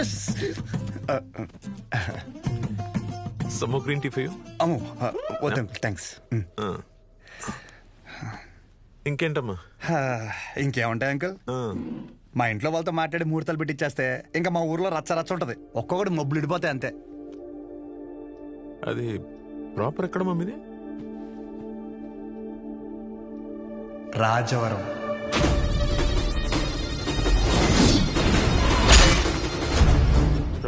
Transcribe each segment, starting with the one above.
Yes సమ్మో green tea for you అమ్మో వద్దాం థ్యాంక్స్ ఇంకేంటమ్మా? ఇంకేముంటాయి అంకుల్? మా ఇంట్లో వాళ్ళతో మాట్లాడి ముహూర్తాలు పెట్టిచ్చేస్తే ఇంకా మా ఊర్లో రచ్చ రచ్చ ఉంటది. ఒక్కొక్కటి మబ్బులు ఇడిపోతాయి అంతే. అది ప్రాపర్ ఎక్కడ మమ్మీది? రాజవరం.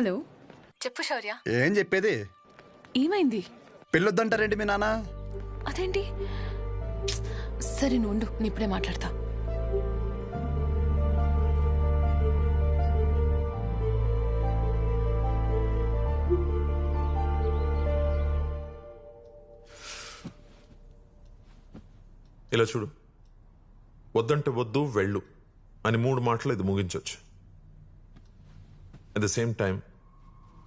హలో చెప్పు శౌర్య. ఏం చెప్పేది? ఏమైంది? పెళ్ళొద్దంటారేంటి మీ నాన్న. అదేంటి? సరే నువ్వు ఉండు, నేను ఇప్పుడే మాట్లాడతా. ఇలా చూడు. వద్దంటే వద్దు వెళ్ళు. అని మూడు మాటలు ఇది ముగించవచ్చు అట్ ద సేమ్ టైం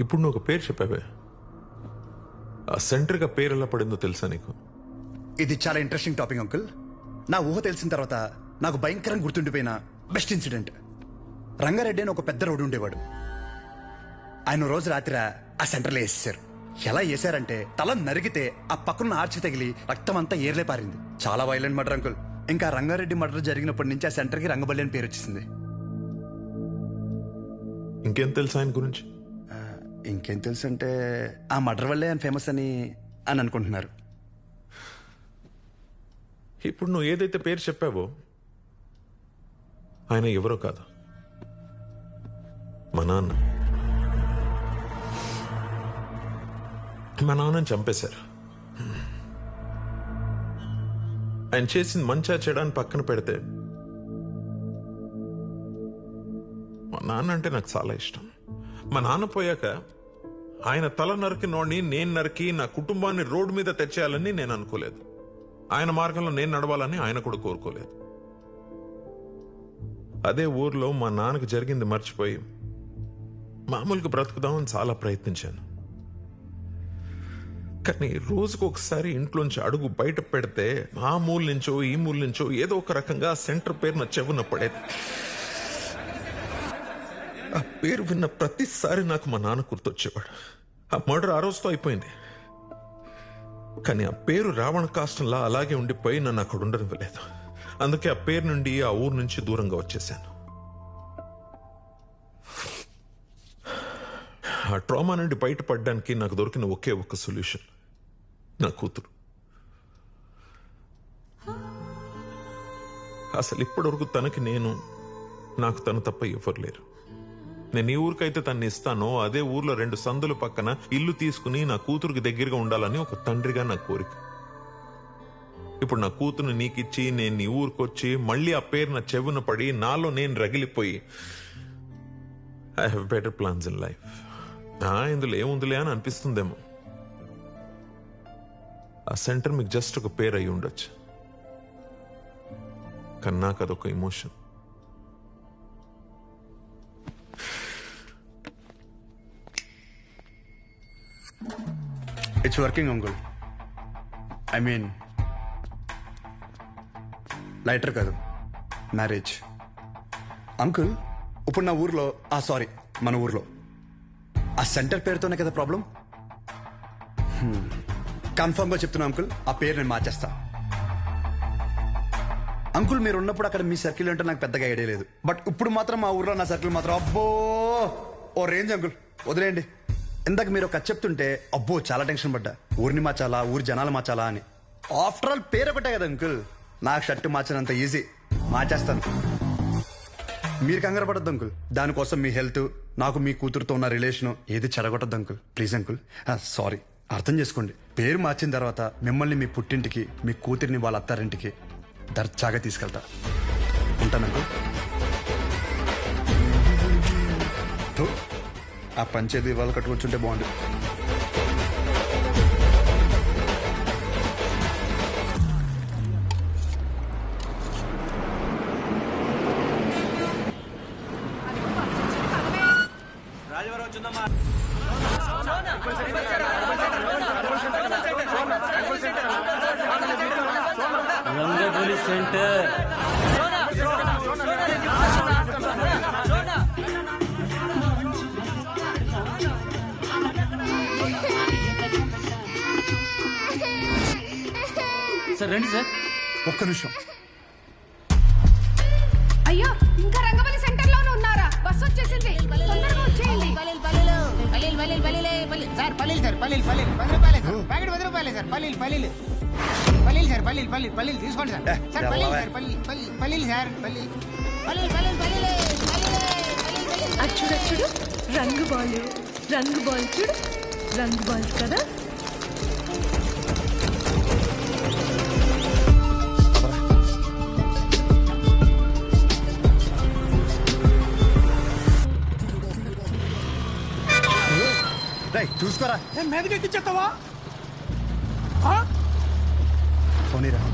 ఇప్పుడు నువ్వు ఒక పేరు చెప్పావే. ఆ సెంటర్గా పేరు ఎలా పడిందో తెలుసా నీకు? ఇది చాలా ఇంట్రెస్టింగ్ టాపిక్ అంకుల్ నా ఊహ తెలిసిన తర్వాత నాకు భయంకరంగా గుర్తుండిపోయిన బెస్ట్ ఇన్సిడెంట్ రంగారెడ్డి అని ఒక పెద్ద రోడ్డు ఉండేవాడు. ఆయన రోజు రాత్రి ఆ సెంటర్లో వేసేశారు. ఎలా వేసారంటే తల నరిగితే ఆ పక్కన ఆర్చి తగిలి రక్తం అంతా ఏర్లే పారింది. చాలా వైలెంట్ మర్డర్ అంకుల్ ఇంకా రంగారెడ్డి మర్డర్ జరిగినప్పటి నుంచి ఆ సెంటర్కి రంగబల్లి అని పేరు వచ్చేసింది. ఇంకేం తెలుసా ఆయన గురించి? ఇంకేం తెలుసు అంటే ఆ మర్డర్ వల్లే ఆయన ఫేమస్ అని అని అనుకుంటున్నారు. ఇప్పుడు నువ్వు ఏదైతే పేరు చెప్పావో ఆయన ఎవరో కాదు. మా నాన్న. మా నాన్నని చంపేశారు. ఆయన చేసింది మంచా చెడాన్ని పక్కన పెడితే మా నాన్న అంటే నాకు చాలా ఇష్టం. మా నాన్న పోయాక ఆయన తల నరికినోడిని నేను నరికి నా కుటుంబాన్ని రోడ్డు మీద తెచ్చేయాలని నేను అనుకోలేదు. ఆయన మార్గంలో నేను నడవాలని ఆయన కూడా కోరుకోలేదు. అదే ఊర్లో మా నాన్నకు జరిగింది మర్చిపోయి మామూలుగా బ్రతుకుదామని చాలా ప్రయత్నించాను. కానీ రోజుకు ఒకసారి ఇంట్లోంచి అడుగు బయట పెడితే ఆ మూల నుంచో ఈ మూల నుంచో ఏదో ఒక రకంగా సెంటర్ పేరు నా చెవున పడేది. ఆ పేరు విన్న ప్రతిసారి నాకు మా నాన్న గుర్తొచ్చేవాడు. ఆ మర్డర్ ఆ రోజుతో అయిపోయింది. కానీ ఆ పేరు రావణ కాష్టంలా అలాగే ఉండిపోయి నన్ను అక్కడ ఉండనివ్వలేదు. అందుకే ఆ పేరు నుండి ఆ ఊరు నుంచి దూరంగా వచ్చేసాను ఆ ట్రామా నుండి బయటపడడానికి నాకు దొరికిన ఒకే ఒక్క సొల్యూషన్. నా కూతురు. అసలు ఇప్పటివరకు తనకి నేను నాకు తను తప్ప ఎవరు లేరు. నేను ఈ ఊరికైతే తన్ని ఇస్తానో అదే ఊర్లో రెండు సందుల పక్కన ఇల్లు తీసుకుని నా కూతురుకి దగ్గరగా ఉండాలని ఒక తండ్రిగా నా కోరిక. ఇప్పుడు నా కూతురు నీకిచ్చి నేను నీ ఊరికొచ్చి మళ్ళీ ఆ పేరు నా చెవున పడి నాలో నేను రగిలిపోయి I have better plans in life ఇందులో ఏముందిలే అని అనిపిస్తుందేమో. ఆ సెంటర్ మీకు జస్ట్ ఒక పేరు అయి ఉండొచ్చు. కానీ నాకు it's working uncle I mean lighter కాదు. మ్యారేజ్ అంకుల్ ఇప్పుడు నా ఊర్లో ఆ సారీ మన ఊర్లో. ఆ సెంటర్ పేరుతోనే కదా ప్రాబ్లం కన్ఫర్మ్గా hmm. చెప్తున్నా అంకుల్ ఆ పేరు నేను మార్చేస్తాను అంకుల్ మీరు ఉన్నప్పుడు అక్కడ మీ సర్కిల్ అంటే నాకు పెద్దగా ఐడియా లేదు. బట్ ఇప్పుడు మాత్రం మా ఊర్లో నా సర్కిల్ మాత్రం అబ్బో! ఓ రేంజ్ అంకుల్ వదిలేయండి. ఇందాక మీరు ఒక చెప్తుంటే అబ్బో చాలా టెన్షన్ పడ్డా. ఊరిని మార్చాలా ఊరి జనాలు మార్చాలా అని. ఆఫ్టర్ ఆల్ పేరు ఒకటే కదా అంకుల్. నాకు షర్ట్ మార్చినంత ఈజీ మార్చేస్తాను. మీరు కంగారు పడద్దు అంకుల్. దానికోసం మీ హెల్త్ నాకు మీ కూతురుతో ఉన్న రిలేషన్ ఏది చెడగొట్టద్దు అంకుల్. Please uncle. సారీ. అర్థం చేసుకోండి. పేరు మార్చిన తర్వాత మిమ్మల్ని మీ పుట్టింటికి మీ కూతురిని వాళ్ళ అత్తారింటికి దర్జాగా తీసుకెళ్తా. ఉంటానంకు ఆ పంచేది ఇవాళ కట్టుకొచ్చుంటే బాగుండు. రాజవరం వచ్చిందమ్మా రంగగోలి సెంటర్. సార్ రండి సార్. ఒక్క నిమిషం. అయ్యో ఇంకా రంగవల్లి సెంటర్లోనే ఉన్నారా? బస్ వచ్చేసింది. తొందరగా వచ్చేయండి. పల్లీలు పల్లీలు పల్లీలు పల్లీలు పల్లీలే పల్లీలు. సార్ పల్లీలు సార్ పల్లీలు పల్లీలు పది రూపాయలే సార్. ప్యాకెట్ పది రూపాయలే సార్. పల్లీలు పల్లీలు. పల్లీలు సార్ పల్లీలు పల్లీలు పల్లీలు తీసుకోండి సార్. సార్ పల్లీలు? సార్ పల్లీలు పల్లీలు పల్లీలు సార్ పల్లీలు. పల్లీలు పల్లీలు పల్లీలే అచ్చుడు రంగు బాలు రంగు బాల్ చూడు. రంగు బాల్ కదా? చూసుకోరా. మీదకి ఎక్కించేస్తావా bocanera.